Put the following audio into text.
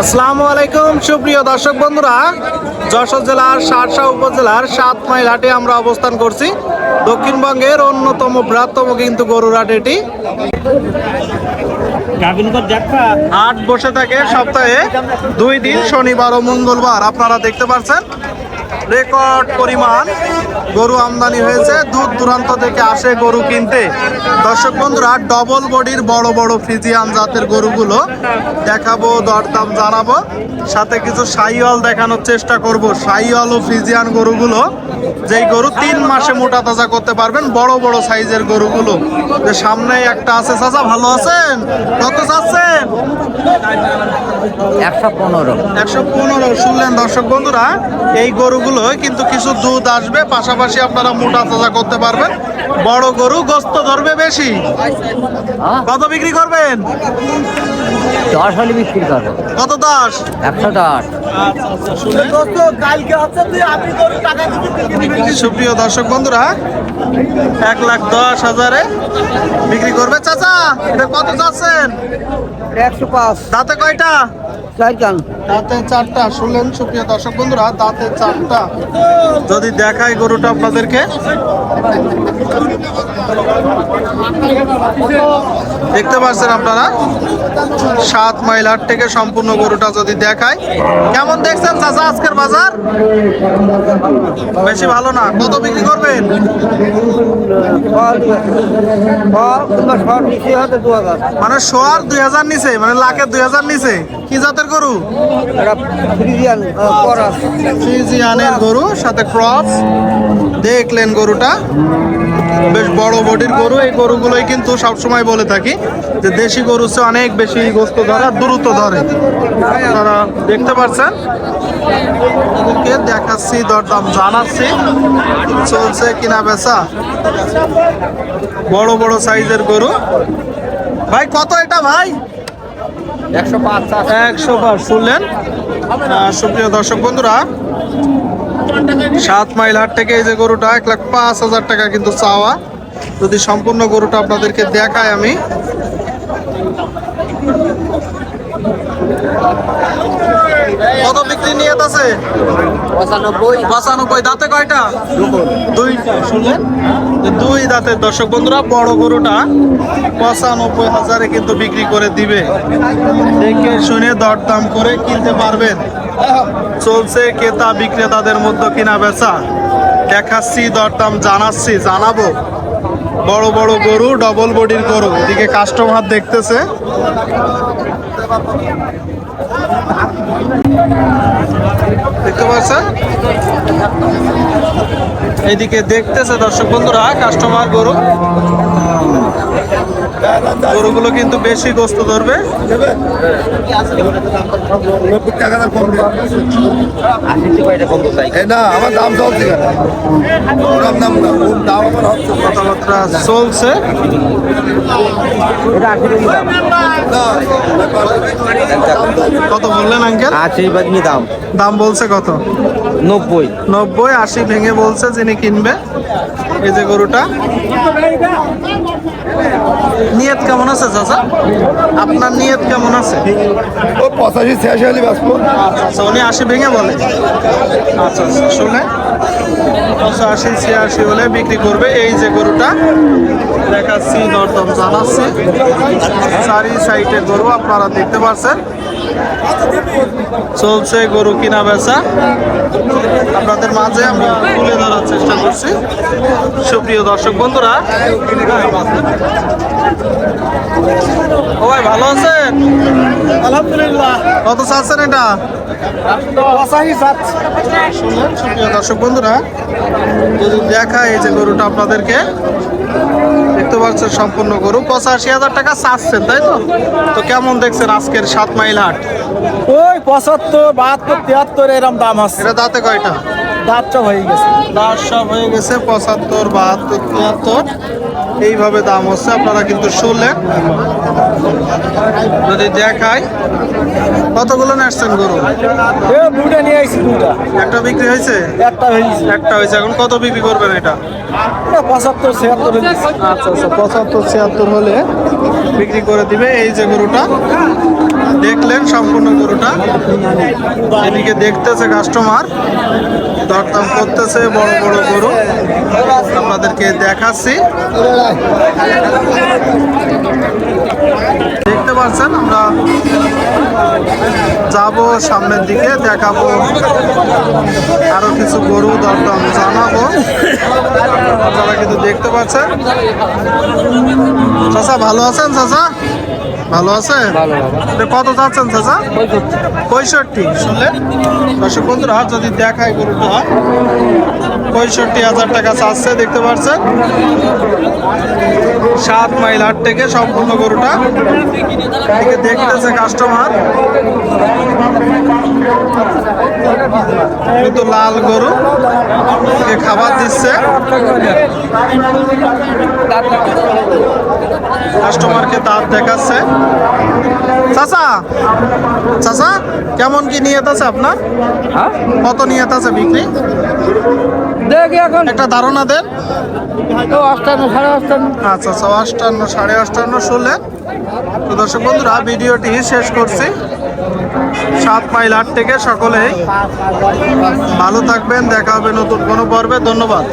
আসসালামু আলাইকুম, সুপ্রিয় দর্শক বন্ধুরা। যশোর জেলার সারসা উপজেলার সাত মাইল হাটে আমরা অবস্থান করছি। দক্ষিণবঙ্গের অন্যতম বৃহত্তম কিন্তু গরুর হাট এটি। হাট বসে থাকে সপ্তাহে দুই দিন, শনিবার ও মঙ্গলবার। আপনারা দেখতে পাচ্ছেন, রেকর্ড পরিমাণ গরু আমদানি হয়েছে। দূর দূরান্ত থেকে আসে গরু কিনতে। দর্শক বন্ধুরা ডবল বডির বড় বড় ফ্রিজিয়ান জাতের গরুগুলো দেখাবো দরদাম জানাব। সাথে কিছু সাইওয়াল দেখানোর চেষ্টা করব। সাইওয়াল ও ফ্রিজিয়ান গরুগুলো যেই গরু তিন মাসে মোটা তাজা করতে পারবেন বড় বড় সাইজের গরুগুলো। যে সামনে একটা আছে চাচা ভালো আছেন? কত চাচ্ছেন? একশো পনেরো। একশো পনেরো শুনলেন দর্শক বন্ধুরা? এই গরুগুলো কিন্তু কিছু দুধ আসবে পাশাপাশি আপনারা মোটা তাজা করতে পারবেন। বড় গরু গোস্ত ধরবে বেশি। কত বিক্রি করবেন? দশ হলে বিক্রি করব। কত দশ? একশো দশ। সুপ্রিয় দর্শক বন্ধুরা এক লাখ দশ হাজারে বিক্রি করবে চাচা। এটা কত চাচ্ছেন? একশো পাঁচ। দাঁতে কয়টা? চার কান দাঁতে চারটা। শুনলেন সুপ্রিয় দর্শক বন্ধুরা দাঁতে চারটা। যদি দেখাই গরুটা আপনাদেরকে। দেখতে পাচ্ছেন আপনারা? সাত মাইল হাট থেকে সম্পূর্ণ গরুটা যদি দেখায় কেমন দেখছেন চাচা আজকের বাজার? বেশি ভালো না? কত বিক্রি করবেন? মানে শোয়ার দুই হাজার নিচে মানে লাখের দুই হাজার নিচে কি জাতের গরু? ফ্রিজিয়ানের গরু সাথে ক্রস। দেখলেন গরুটা। বেশ বড় বডির গরু। এই গরুগুলোই কিন্তু সবসময় বলে থাকি যে দেশি গরু চেয়ে অনেক বেশি গোস্ত ধরে আর দ্রুত ধরে। আপনারা দেখতে পাচ্ছেন? এদেরকে দেখাচ্ছি দরদাম জানাচ্ছি। চলছে কিনা বেচা? বড় বড় সাইজের গরু। ভাই কত এটা ভাই? একশো পাঁচ একশো বার শুনলেন? সুপ্রিয় দর্শক বন্ধুরা, সাত মাইল হাট থেকে এই যে গরুটা, এক লাখ পাঁচ হাজার টাকা কিন্তু চাওয়া। যদি সম্পূর্ণ গরুটা আপনাদেরকে দেখায় আমি। কত বিক্রি নিয়ে আছে? পঁচানব্বই। পঁচানব্বই দাঁতে কয়টা? দুইটা শুনলেন? দুই দাঁতের দর্শক বন্ধুরা বড় গরুটা পঁচানব্বই হাজারে কিন্তু বিক্রি করে দিবে। দেখে শুনে দরদাম করে কিনতে পারবেন। চলছে ক্রেতা বিক্রেতাদের মধ্যে কিনা বেচা। দেখাচ্ছি দরদাম জানাচ্ছি জানাব। বড় বড় গরু ডবল বডির গরু। এদিকে কাস্টমার দেখতেছে। দেখতে পাচ্ছেন? এইদিকে দেখতেছে দর্শক বন্ধুরা কাস্টমার গরু। গরুগুলো কিন্তু বেশি গোস্ত ধরবে। কথাবার্তা চলছে। কত বললেন আঙ্কেল? আশি বাগনি দাম। দাম বলছে কত? নব্বই। নব্বই আশি ভেঙে বলছে যিনি কিনবে। এই যে গরুটা। নিয়ত কেমন আছে চাচা? আপনার নিয়ত কেমন আছে? ও পঁচাশি ছিয়াশি হলে বাঁচবো। আচ্ছা উনি আশি ভেঙে বলে। আচ্ছা আচ্ছা শুনে। পঁচাশি ছিয়াশি হলে বিক্রি করবে এই যে গরুটা। দেখাচ্ছি দরদম জানাচ্ছি। চারি সাইডে গরু আপনারা দেখতে পাচ্ছেন। চলছে গরু কিনা বেচা। আপনাদের মাঝে আমি তুলে ধরার চেষ্টা করছি। সুপ্রিয় দর্শক বন্ধুরা ও ভাই ভালো আছেন? আলহামদুলিল্লাহ। কত চাচ্ছেন এটা? সুপ্রিয় দর্শক বন্ধুরা যদি দেখা এই যে গরুটা আপনাদেরকে দেখতে পাচ্ছেন সম্পূর্ণ গরু। পঁচাশি হাজার টাকা চাচ্ছেন তাই তো? তো কেমন দেখছেন আজকের সাত মাইল হাট? ওই পঁচাত্তর বাহাত্তর তিয়াত্তর এরম দাম আছে। এটা দাঁতে কয়টা? দাঁতটা হয়ে গেছে। দাঁত সব হয়ে গেছে পঁচাত্তর বাহাত্তর তিয়াত্তর। এইভাবে দাম হচ্ছে আপনারা কিন্তু শুনলেন যদি দেখাই কতগুলো আসছেন গরু? দুটা নিয়ে আইছি দুটা একটা বিক্রি হয়েছে? একটা হয়েছে। একটা হয়েছে এখন কত বিক্রি করবেন এটা? এটা পঁচাত্তর ছিয়াত্তর আচ্ছা আচ্ছা পঁচাত্তর ছিয়াত্তর হলে বিক্রি করে দিবে এই যে গরুটা। দেখলেন সম্পূর্ণ গরুটা এদিকে দেখতেছে কাস্টমার দরদাম করতেছে বড় বড় গরু। আপনাদেরকে দেখাচ্ছি। যাব সামনের দিকে দেখাবো আরও কিছু গরু দরদাম জানাব। আপনারা কিন্তু দেখতে পাচ্ছেন। চাষা ভালো আছেন চাষা ভালো আছে কত চাচ্ছেন চাচা? পঁয়ষট্টি। শুনলেন? দর্শক বন্ধুরা যদি দেখায় গরুটা পঁয়ষট্টি হাজার টাকা চাচ্ছে দেখতে পাচ্ছেন? সাত মাইল হাট থেকে সম্পূর্ণ গরুটা। এদিকে দেখতেছে কাস্টমার কিন্তু লাল গরু খাবার দিচ্ছে। কাস্টমারকে দাঁত দেখাচ্ছে। চাচা চাচা কেমন কি নিয়ত আছে আপনার? কত নিয়ত আছে বিক্রি? দেখি এখন। একটা ধারণা দেন। অষ্টান্ন সাড়ে অষ্টান্ন আচ্ছা আচ্ছা অষ্টান্ন সাড়ে অষ্টান্ন শুনলেন। তো দর্শক বন্ধুরা ভিডিওটি শেষ করছি। সাত মাইল আট থেকে সকলেই ভালো থাকবেন দেখা হবে নতুন কোনো পর্বে। ধন্যবাদ।